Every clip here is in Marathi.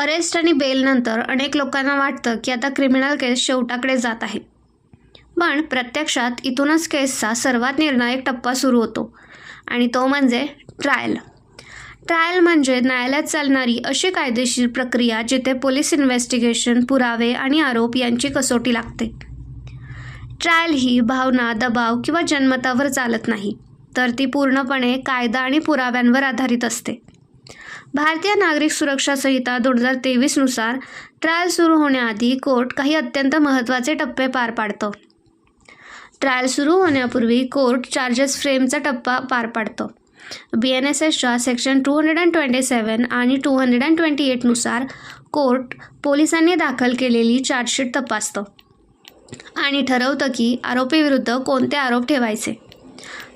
अरेस्ट आणि बेलनंतर अनेक लोकांना वाटतं की आता क्रिमिनल केस शेवटाकडे जात आहे पण प्रत्यक्षात इथूनच केसचा सर्वात निर्णायक टप्पा सुरू होतो आणि तो म्हणजे ट्रायल. ट्रायल म्हणजे न्यायालयात चालणारी अशी कायदेशीर प्रक्रिया जिथे पोलीस इन्व्हेस्टिगेशन पुरावे आणि आरोप यांची कसोटी लागते. ट्रायल ही भावना दबाव किंवा जन्मतावर चालत नाही तर ती पूर्णपणे कायदा आणि पुराव्यांवर आधारित असते. भारतीय नागरिक सुरक्षा संहिता दोन हजार तेवीसनुसार ट्रायल सुरू होण्याआधी कोर्ट काही अत्यंत महत्त्वाचे टप्पे पार पाडतं. ट्रायल सुरू होण्यापूर्वी कोर्ट चार्जेस फ्रेमचा टप्पा पार पाडतं. बी एन एस एसच्या section two hundred and twenty seven आणि टू हंड्रेड अँड ट्वेंटी एटनुसार कोर्ट पोलिसांनी दाखल केलेली चार्जशीट तपासतं आणि ठरवतं की आरोपीविरुद्ध कोणते आरोप ठेवायचे.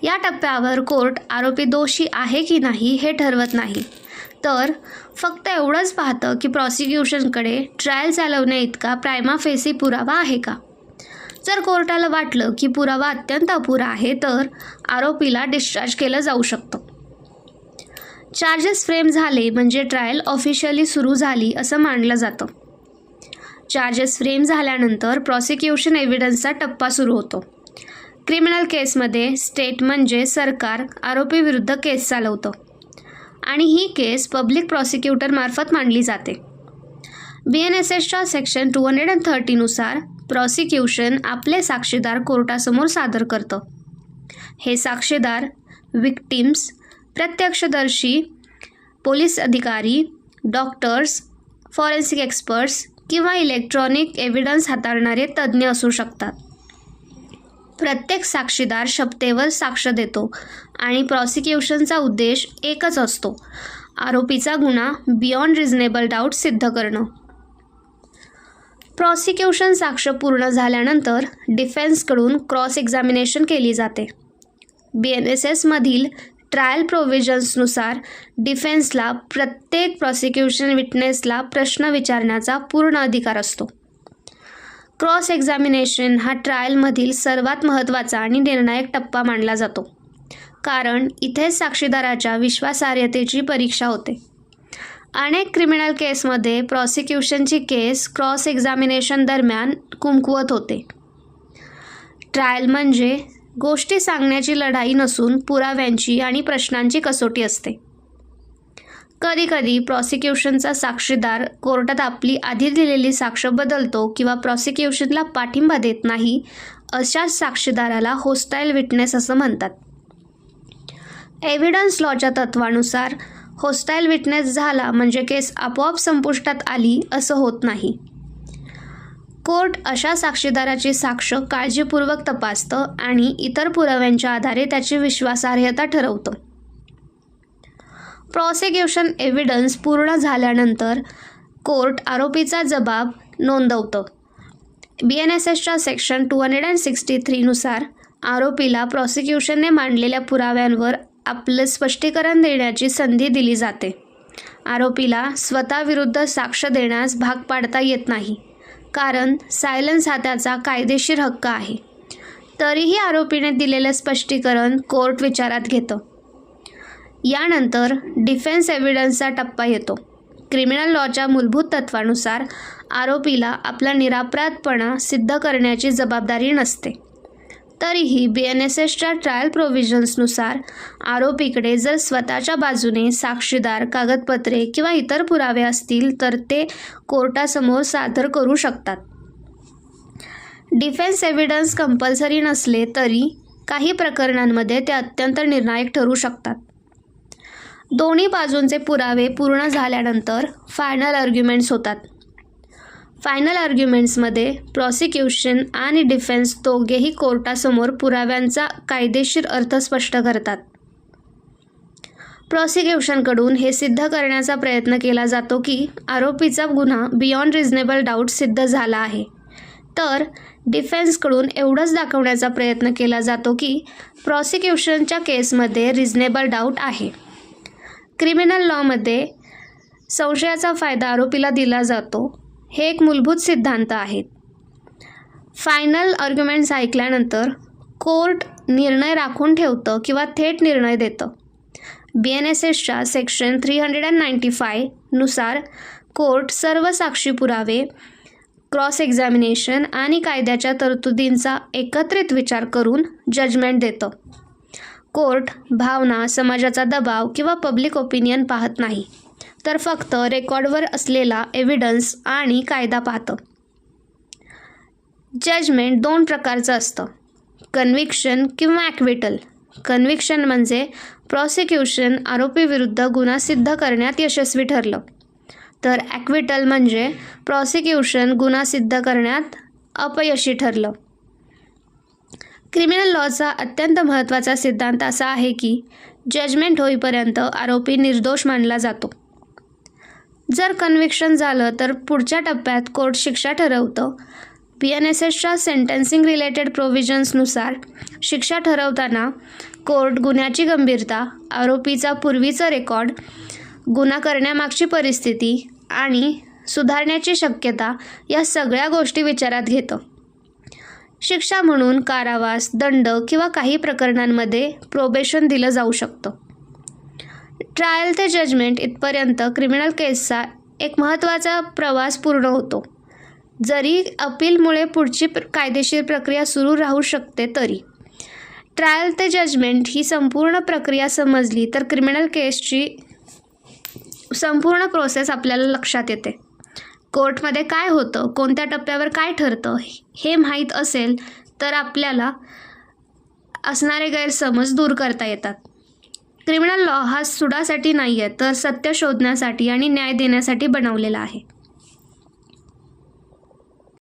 या टप्प्यावर कोर्ट आरोपी दोषी आहे की नाही हे ठरवत नाही. तर फक्त एवढंच पाहतं की प्रॉसिक्युशनकडे ट्रायल चालवण्या इतका प्रायमा फेसी पुरावा आहे का? जर कोर्टाला वाटलं की पुरावा अत्यंत अपुरा आहे तर आरोपीला डिस्चार्ज केलं जाऊ शकतं. चार्जेस फ्रेम झाले म्हणजे ट्रायल ऑफिशियली सुरू झाली असं मानलं जातं. चार्जेस फ्रेम झाल्यानंतर प्रॉसिक्युशन एव्हिडन्सचा टप्पा सुरू होतो. क्रिमिनल केसमध्ये स्टेट म्हणजे सरकार आरोपीविरुद्ध केस चालवतं. आणि ही केस पब्लिक प्रॉसिक्युटरमार्फत मांडली जाते. बी एन एस एसच्या सेक्शन टू हंड्रेड अँड थर्टीनुसार प्रॉसिक्युशन आपले साक्षीदार कोर्टासमोर सादर करतं. हे साक्षीदार विक्टिम्स प्रत्यक्षदर्शी पोलीस अधिकारी डॉक्टर्स फॉरेन्सिक एक्सपर्ट्स किंवा इलेक्ट्रॉनिक एव्हिडन्स हाताळणारे तज्ज्ञ असू शकतात. प्रत्येक साक्षीदार शपथेवर साक्ष देतो आणि प्रॉसिक्युशनचा उद्देश एकच असतो. आरोपीचा गुन्हा बियॉन्ड रिझनेबल डाऊट सिद्ध करणं. प्रॉसिक्युशन साक्ष पूर्ण झाल्यानंतर डिफेन्सकडून क्रॉस एक्झामिनेशन केली जाते. बी एन एस एसमधील ट्रायल प्रोव्हिजन्सनुसार डिफेन्सला प्रत्येक प्रॉसिक्युशन विटनेसला प्रश्न विचारण्याचा पूर्ण अधिकार असतो. क्रॉस एक्झामिनेशन हा ट्रायलमधील सर्वात महत्त्वाचा आणि निर्णायक टप्पा मानला जातो. कारण इथेच साक्षीदाराच्या विश्वासार्हतेची परीक्षा होते. अनेक क्रिमिनल केसमध्ये प्रॉसिक्युशनची केस क्रॉस एक्झामिनेशन दरम्यान कुमकुवत होते. ट्रायल म्हणजे गोष्टी सांगण्याची लढाई नसून पुराव्यांची आणि प्रश्नांची कसोटी असते. कधीकधी प्रॉसिक्युशनचा साक्षीदार कोर्टात आपली आधी दिलेली साक्ष बदलतो किंवा प्रॉसिक्युशनला पाठिंबा देत नाही अशाच साक्षीदाराला होस्टाईल विटनेस असं म्हणतात. एव्हिडन्स लॉच्या तत्वानुसार होस्टाईल विटनेस झाला म्हणजे केस आपोआप संपुष्टात आली असं होत नाही. कोर्ट अशा साक्षीदाराची साक्ष काळजीपूर्वक तपासतं आणि इतर पुराव्यांच्या आधारे त्याची विश्वासार्हता ठरवतं. प्रॉसिक्युशन एव्हिडन्स पूर्ण झाल्यानंतर कोर्ट आरोपीचा जबाब नोंदवतं. बी एन एस एसच्या section two hundred and sixty थ्रीनुसार आरोपीला प्रॉसिक्युशनने मांडलेल्या पुराव्यांवर आपलं स्पष्टीकरण देण्याची संधी दिली जाते. आरोपीला स्वतःविरुद्ध साक्ष देण्यास भाग पाडता येत नाही कारण सायलन्स हा त्याचा कायदेशीर हक्क आहे. तरीही आरोपीने दिलेलं स्पष्टीकरण कोर्ट विचारात घेतं. यानंतर डिफेन्स एव्हिडन्सचा टप्पा येतो. क्रिमिनल लॉच्या मूलभूत तत्वानुसार आरोपीला आपला निरापराधपणा सिद्ध करण्याची जबाबदारी नसते. तरीही बी एन एस एसच्या ट्रायल प्रोव्हिजन्सनुसार आरोपीकडे जर स्वतःच्या बाजूने साक्षीदार कागदपत्रे किंवा इतर पुरावे असतील तर ते कोर्टासमोर सादर करू शकतात. डिफेन्स एव्हिडन्स कंपल्सरी नसले तरी काही प्रकरणांमध्ये ते अत्यंत निर्णायक ठरू शकतात. दोन्ही बाजूंचे पुरावे पूर्ण झाल्यानंतर फायनल आर्ग्युमेंट्स होतात. फायनल आर्ग्युमेंट्समध्ये प्रॉसिक्युशन आणि डिफेन्स दोघेही कोर्टासमोर पुराव्यांचा कायदेशीर अर्थ स्पष्ट करतात. प्रॉसिक्युशनकडून हे सिद्ध करण्याचा प्रयत्न केला जातो की आरोपीचा गुन्हा बियॉन्ड रिझनेबल डाऊट सिद्ध झाला आहे. तर डिफेन्सकडून एवढंच दाखवण्याचा प्रयत्न केला जातो की प्रॉसिक्युशनच्या केसमध्ये रिझनेबल डाऊट आहे. क्रिमिनल लॉमध्ये संशयाचा फायदा आरोपीला दिला जातो. हे एक मूलभूत सिद्धांत आहेत. फायनल आर्ग्युमेंट्स ऐकल्यानंतर कोर्ट निर्णय राखून ठेवतं किंवा थेट निर्णय देतं. बी एन एस एसच्या section three hundred and ninety फायनुसार court सर्व साक्षी पुरावे क्रॉस एक्झामिनेशन आणि कायद्याच्या तरतुदींचा एकत्रित विचार करून जजमेंट देतं. कोर्ट भावना समाजाचा दबाव किंवा पब्लिक ओपिनियन पाहत नाही तर फक्त रेकॉर्डवर असलेला एव्हिडन्स आणि कायदा पाहतं. जजमेंट दोन प्रकारचं असतं. कन्व्हिक्शन किंवा ॲक्विटल कन्व्हिक्शन म्हणजे प्रॉसिक्युशन आरोपीविरुद्ध गुन्हा सिद्ध करण्यात यशस्वी ठरलं. तर ॲक्विटल म्हणजे प्रॉसिक्युशन गुन्हा सिद्ध करण्यात अपयशी ठरलं. क्रिमिनल लॉचा अत्यंत महत्त्वाचा सिद्धांत असा आहे की जजमेंट होईपर्यंत आरोपी निर्दोष मानला जातो. जर कन्व्हिक्शन झालं तर पुढच्या टप्प्यात कोर्ट शिक्षा ठरवतं. पी एन एस एसच्या सेंटेन्सिंग रिलेटेड प्रोव्हिजन्सनुसार शिक्षा ठरवताना कोर्ट गुन्ह्याची गंभीरता आरोपीचा पूर्वीचा रेकॉर्ड गुन्हा करण्यामागची परिस्थिती आणि सुधारण्याची शक्यता या सगळ्या गोष्टी विचारात घेतं. शिक्षा म्हणून कारावास दंड किंवा काही प्रकरणांमध्ये प्रोबेशन दिलं जाऊ शकतं. ट्रायल ते जजमेंट इथपर्यंत क्रिमिनल केसचा एक महत्त्वाचा प्रवास पूर्ण होतो. जरी अपीलमुळे पुढची प्र- कायदेशीर प्रक्रिया सुरू राहू शकते तरी. ट्रायल ते जजमेंट ही संपूर्ण प्रक्रिया समजली तर क्रिमिनल केसची संपूर्ण प्रोसेस आपल्याला लक्षात येते. कोर्टमध्ये काय होतं कोणत्या टप्प्यावर काय ठरतं हे माहीत असेल तर आपल्याला असणारे गैरसमज दूर करता येतात. क्रिमिनल लॉ हा सुडासाठी नाही आहे तर सत्य शोधण्यासाठी आणि न्याय देण्यासाठी बनवलेला आहे.